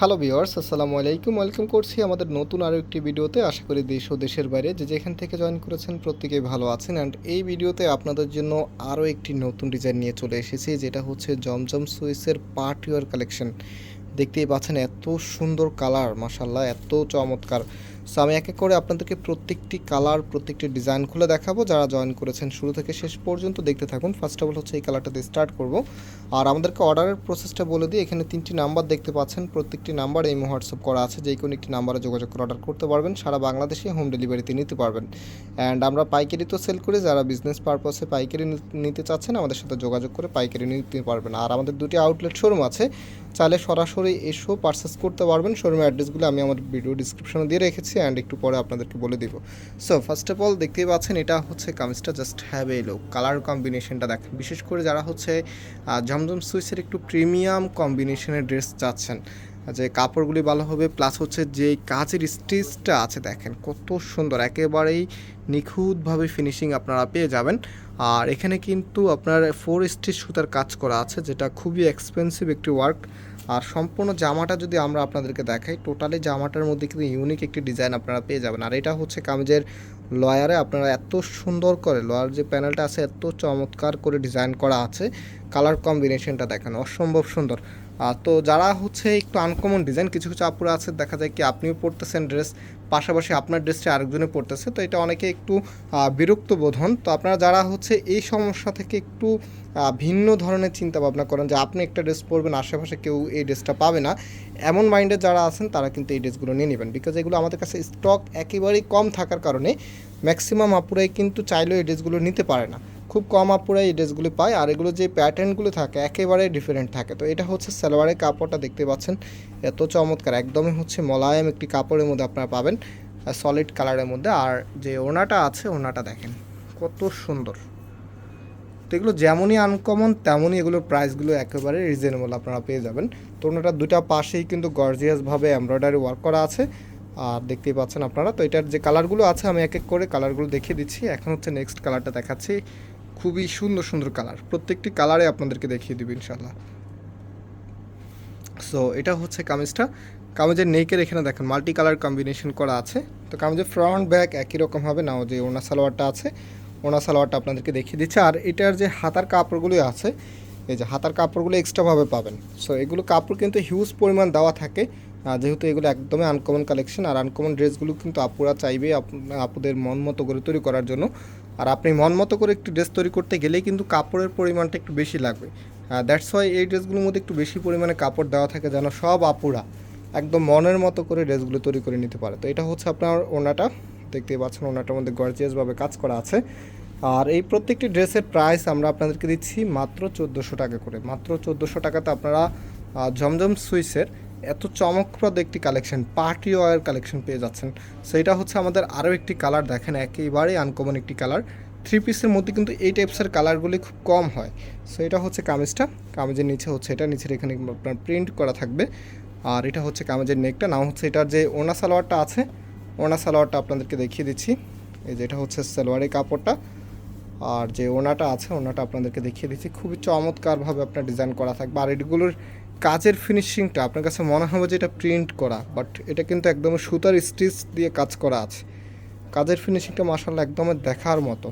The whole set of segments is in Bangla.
হ্যালো ভিওয়ার্স আসসালামু আলাইকুম। ওয়েলকাম করছি আমাদের নতুন আরও একটি ভিডিওতে। আশা করি দেশ ও দেশের বাইরে যে যেখান থেকে জয়েন করেছেন প্রত্যেকেই ভালো আছেন। অ্যান্ড এই ভিডিওতে আপনাদের জন্য আরও একটি নতুন ডিজাইন নিয়ে চলে এসেছি, যেটা হচ্ছে জমজম সুইসের পার্ট পার্টিওয়ার কালেকশন। দেখতেই পাচ্ছেন এত সুন্দর কালার মাসাল্লাহ এত চমৎকার। সো আমি এক এক করে আপনাদেরকে প্রত্যেকটি কালার প্রত্যেকটি ডিজাইন খুলে দেখাবো। যারা জয়েন করেছেন শুরু থেকে শেষ পর্যন্ত দেখতে থাকুন। ফার্স্ট অফ অল হচ্ছে এই কালারটা দিয়ে স্টার্ট করব। আর আমাদেরকে অর্ডারের প্রসেসটা বলে দিই। এখানে তিনটি নাম্বার দেখতে পাচ্ছেন। প্রত্যেকটি নাম্বার এই হোয়াটসঅ্যাপ করা আছে। যে কোনো একটি নাম্বারে যোগাযোগ করে অর্ডার করতে পারবেন। সারা বাংলাদেশে হোম ডেলিভারিতে নিতে পারবেন। অ্যান্ড আমরা পাইকারি তো সেল করি। যারা বিজনেস পারপাসে পাইকারি নিতে চাচ্ছেন, আমাদের সাথে যোগাযোগ করে পাইকারি নিতে পারবেন। আর আমাদের দুটি আউটলেট শোরুম আছে। চাইলে সরাসরি এসেও পারচেস করতে পারবেন। শোরুমের অ্যাড্রেসগুলো আমি আমার ভিডিও ডিসক্রিপশনে দিয়ে রেখেছি অ্যান্ড একটু পরে আপনাদেরকে বলে দিব। সো ফার্স্ট অফ অল দেখতেই পাচ্ছেন এটা হচ্ছে কামিজটা just have a look colour কম্বিনেশনটা দেখেন। বিশেষ করে যারা হচ্ছে জমজম সুইসের একটু প্রিমিয়াম কম্বিনেশনের ড্রেস চাচ্ছেন যে কাপড়গুলি ভালো হবে প্লাস হচ্ছে যে কাজের স্টিচটা আছে দেখেন কত সুন্দর। একেবারেই নিখুঁতভাবে ফিনিশিং আপনারা পেয়ে যাবেন। আর এখানে কিন্তু আপনার ফোর স্টিচ সুতার কাজ করা আছে, যেটা খুবই এক্সপেন্সিভ একটি ওয়ার্ক আর সম্পূর্ণ জামাটা যদি আমরা আপনাদেরকে দেখাই টোটালি জামাটার মধ্যে কিন্তু ইউনিক একটি ডিজাইন আপনারা পেয়ে যাবেন। আর এটা হচ্ছে কামিজের লয়ারে আপনারা এত সুন্দর করে, লয়ার যে প্যানেলটা আছে, এত চমৎকার করে ডিজাইন করা আছে। কালার কম্বিনেশনটা দেখেন, অসম্ভব সুন্দর। তো যারা হচ্ছে একটু আনকমন ডিজাইন কিছু কিছু আপুরা আছে, দেখা যায় কি আপনিও পরতেছেন ড্রেস পাশাপাশি আপনার ড্রেসটা আরেকজনে পড়তেছে তো এটা অনেকে একটু বিরক্ত বোধ হন। তো আপনারা যারা হচ্ছে এই সমস্যা থেকে একটু ভিন্ন ধরনের চিন্তা ভাবনা করেন যে আপনি একটা ড্রেস পরবেন, আশেপাশে কেউ এই ড্রেসটা পাবে না, এমন মাইন্ডে যারা আছেন, তারা কিন্তু এই ড্রেসগুলো নিয়ে নেবেন। বিকজ এগুলো আমাদের কাছে স্টক একেবারেই কম থাকার কারণে ম্যাক্সিমাম আপুরাই কিন্তু চাইলেও এই ড্রেসগুলো নিতে পারে না। খুব কম আপুরাই এই ড্রেসগুলো পায়, আর এগুলো যে প্যাটার্নগুলো থাকে একেবারে ডিফারেন্ট থাকে। তো এটা হচ্ছে সালোয়ারের কাপড়টা দেখতে পাচ্ছেন, এত চমৎকার, একদমই হচ্ছে মোলায়েম একটি কাপড়ের মধ্যে আপনারা পাবেন সলিড কালারের মধ্যে। আর যে ওনাটা আছে ওনাটা দেখেন, কত সুন্দর। তো এগুলো যেমনই আনকমন তেমনই এগুলোর প্রাইসগুলো একেবারে রিজনেবল আপনারা পেয়ে যাবেন। তো ওনাটার দুটা পাশেই কিন্তু গর্জিয়াসভাবে এমব্রয়ডারি ওয়ার্ক করা আছে। আর দেখতেই পাচ্ছেন আপনারা। তো এটার যে কালারগুলো আছে, আমি এক এক করে কালারগুলো দেখিয়ে দিচ্ছি। এখন হচ্ছে নেক্সট কালারটা দেখাচ্ছি। খুবই সুন্দর সুন্দর কালার। প্রত্যেকটি কালারে আপনাদেরকে দেখিয়ে দিব ইনশাল্লাহ সো এটা হচ্ছে কামিজটা। কামিজের নেকের এখানে দেখেন মাল্টি কালার কম্বিনেশন করা আছে। তো কামিজের ফ্রন্ট ব্যাক একই রকম হবে। নাও যে ওনা সালোয়ারটা আছে ওনা সালোয়ারটা আপনাদেরকে দেখিয়ে দিচ্ছে। আর এটার যে হাতার কাপড়গুলি আছে, এই যে হাতার কাপড়গুলো এক্সট্রাভাবে পাবেন। সো এগুলো কাপড় কিন্তু হিউজ পরিমাণ দেওয়া থাকে। যেহেতু এগুলো একদমই আনকমন কালেকশন আর আনকমন ড্রেসগুলো কিন্তু আপুরা চাইবে আপ- আপুদের মন মতো করে তৈরি করার জন্য। আর আপনি মন মতো করে একটু ড্রেস তৈরি করতে গেলেই কিন্তু কাপড়ের পরিমাণটা একটু বেশি লাগবে। দ্যাটস ওয়াই এই ড্রেসগুলোর মধ্যে একটু বেশি পরিমাণে কাপড় দেওয়া থাকে যেন সব আপুরা একদম মনের মতো করে ড্রেসগুলো তৈরি করে নিতে পারে। তো এটা হচ্ছে আপনার ওনাটা দেখতেই পাচ্ছেন ওনাটার মধ্যে গর্জিয়াসভাবে কাজ করা আছে। আর এই প্রত্যেকটি ড্রেসের প্রাইস আমরা আপনাদেরকে দিচ্ছি মাত্র চোদ্দোশো টাকা করে। মাত্র চোদ্দোশো টাকাতে আপনারা জমজম সুইসের এত চমকপ্রদ একটি কালেকশন পার্টি ওয়ার কালেকশন পেয়ে যাচ্ছেন। সেটা হচ্ছে আমাদের আরও একটি কালার দেখেন, একেবারেই আনকমন একটি কালার থ্রি পিসের মধ্যে কিন্তু এই টাইপসের কালারগুলি খুব কম হয়। সো এটা হচ্ছে কামিজটা। কামিজের নিচে হচ্ছে এটা, নিচের এখানে আপনার প্রিন্ট করা থাকবে। আর এটা হচ্ছে কামিজের নেকটা নাম হচ্ছে এটার যে ওনা সালোয়ারটা আছে ওনা সালোয়ারটা আপনাদেরকে দেখিয়ে দিচ্ছি। এই যে এটা হচ্ছে সালোয়ারের কাপড়টা। আর যে ওনাটা আছে ওনাটা আপনাদেরকে দেখিয়ে দিচ্ছি। খুবই চমৎকারভাবে আপনার ডিজাইন করা থাকবে। আর এগুলোর কাজের ফিনিশিংটা আপনার কাছে মনে হবে যে এটা প্রিন্ট করা বাট এটা কিন্তু একদম সুতার স্টিচ দিয়ে কাজ করা আছে। কাজের ফিনিশিংটা মাসাল্লাহ একদম দেখার মতো।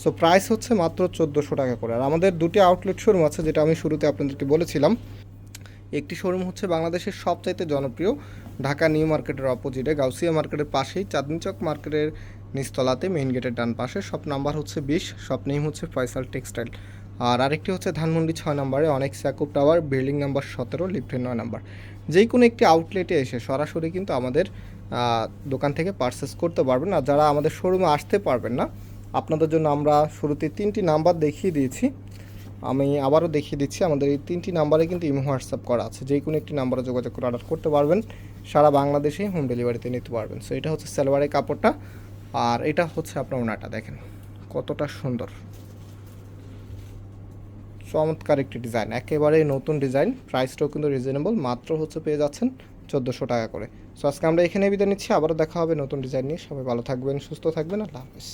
সো প্রাইস হচ্ছে মাত্র চোদ্দোশো টাকা করে। আর আমাদের দুটি আউটলেট শোরুম আছে, যেটা আমি শুরুতে আপনাদেরকে বলেছিলাম। একটি শোরুম হচ্ছে বাংলাদেশের সবচাইতে জনপ্রিয়, ঢাকা নিউ মার্কেটের অপোজিটে গাউসিয়া মার্কেটের পাশেই চাঁদনি চক মার্কেটের নিচতলাতে মেইন গেটের ডান পাশে। শপ নাম্বার হচ্ছে বিশ শপ নেম হচ্ছে ফয়সাল টেক্সটাইল আর আরেকটি হচ্ছে ধানমন্ডি ছয় নম্বরে অনেক স্যাকুপ টাওয়ার, বিল্ডিং নাম্বার সতেরো, লিফটের নয় নাম্বার। যেই কোনো একটি আউটলেটে এসে সরাসরি কিন্তু আমাদের দোকান থেকে পারচেস করতে পারবেন। আর যারা আমাদের শোরুমে আসতে পারবেন না, আপনাদের জন্য আমরা শুরুতে তিনটি নাম্বার দেখিয়ে দিয়েছি। আমি আবারও দেখিয়ে দিচ্ছি, আমাদের এই তিনটি নাম্বারে কিন্তু ইমো হোয়াটসঅ্যাপ করা আছে। যে কোনো একটি নাম্বারে যোগাযোগ করে অর্ডার করতে পারবেন। সারা বাংলাদেশেই হোম ডেলিভারিতে নিতে পারবেন। সো এটা হচ্ছে সালোয়ারের কাপড়টা। আর এটা হচ্ছে আপনার ওনাটা, দেখেন। কতটা সুন্দর। চমৎকার একটি ডিজাইন। একেবারে নতুন ডিজাইন। প্রাইসটাও কিন্তু রিজনেবল মাত্র হচ্ছে পেয়ে যাচ্ছেন চোদ্দোশো টাকা করে। সো আজকে আমরা এখানে বিদায় নিচ্ছি। আবারও দেখা হবে নতুন ডিজাইন নিয়ে। সবাই ভালো থাকবেন, সুস্থ থাকবেন। আল্লাহ হাফেজ।